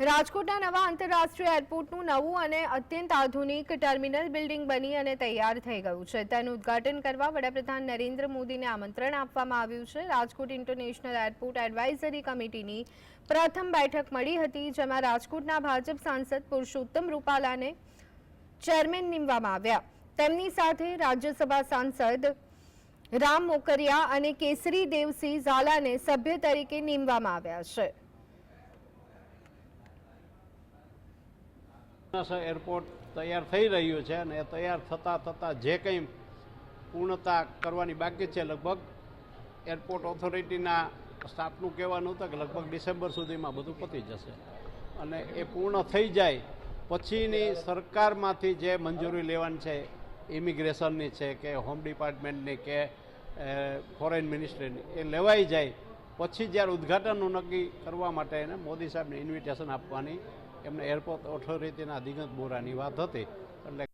રાજકોટના નવા આંતરરાષ્ટ્રીય એરપોર્ટનું નવું અને અત્યંત આધુનિક ટર્મિનલ બિલ્ડિંગ બની અને તૈયાર થઈ ગયું છે. તેનું ઉદ્ઘાટન કરવા વડાપ્રધાન નરેન્દ્ર મોદીને આમંત્રણ આપવામાં આવ્યું છે. રાજકોટ ઇન્ટરનેશનલ એરપોર્ટ એડવાઇઝરી કમિટીની પ્રથમ બેઠક મળી હતી, જેમાં રાજકોટના ભાજપ સાંસદ પુરુષોત્તમ રૂપાલાને ચેરમેન નીમવામાં આવ્યા. તેમની સાથે રાજ્યસભા સાંસદ રામ મોકરિયા અને કેસરી દેવસિંહ ઝાલાને સભ્ય તરીકે નીમવામાં આવ્યા છે. એરપોર્ટ તૈયાર થઈ રહ્યું છે અને એ તૈયાર થતાં થતાં જે કંઈ પૂર્ણતા કરવાની બાકી છે, લગભગ એરપોર્ટ ઓથોરિટીના સ્ટાફનું કહેવાનું હતું કે લગભગ ડિસેમ્બર સુધીમાં બધું પતી જશે. અને એ પૂર્ણ થઈ જાય, પછીની સરકારમાંથી જે મંજૂરી લેવાની છે, ઇમિગ્રેશનની છે કે હોમ ડિપાર્ટમેન્ટની કે ફોરેન મિનિસ્ટ્રીની, એ લેવાઈ જાય. પછી જ્યારે ઉદ્ઘાટનનું નક્કી કરવા માટે એને મોદી સાહેબને ઇન્વિટેશન આપવાની એમને એરપોર્ટ ઓથોરિટીના દિગંત બોરાની વાત હતી. એટલે